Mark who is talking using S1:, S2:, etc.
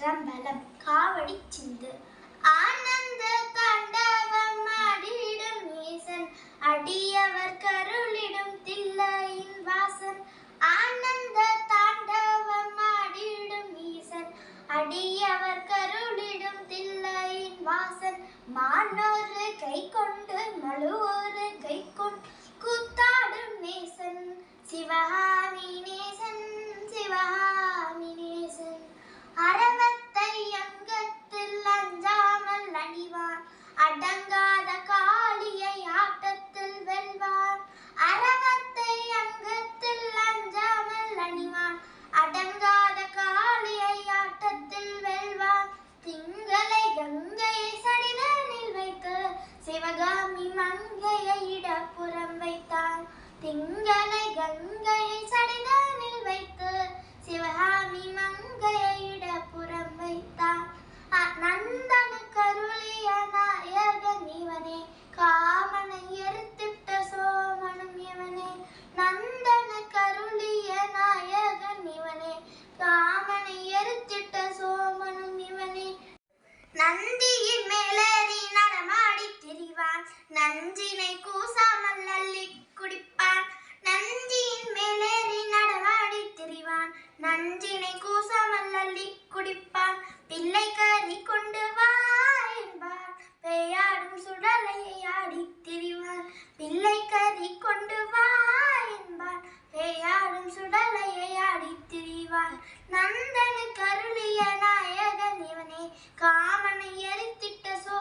S1: திருச்சிற்றம்பலம் காவடி சிந்து. ஆனந்த தாண்டவம் அடியிடும் ஈசன் அடியவர் கருளிடும் தில்லையின் வாசன். ஆனந்த தாண்டவம் அடியிடும் ஈசன் அடியவர் கருளிடும் தில்லையின் வாசன். மானோரு கை கொண்டு மழுவோரு கை கொண்டு கூத்தாடும் அடங்காத காளியை ஆட்டத்தில் வெல்வார். அரவத்தை அங்கத்தில் அஞ்சாமல் அணிவான் அடங்காத காளியை ஆட்டத்தில் வெல்வார். திங்களை கங்கையை சடிதனில் வைத்து சிவகாமி மங்கையை இடப்புறம் வைத்தார். திங்களை கங்கை நந்தியின் மேலேறி நடமாடி திரிவான். நஞ்சினை கூசாமல் அள்ளி குடிப்பான். நந்தியின் மேலேறி நடமாடி திரிவான். நஞ்சினை கூசாமல் அள்ளி குடிப்பான். பிள்ளை கறி கொண்டு நந்தனு கருளிய நாயகன் இவனே காமனை எரித்திட்ட சோ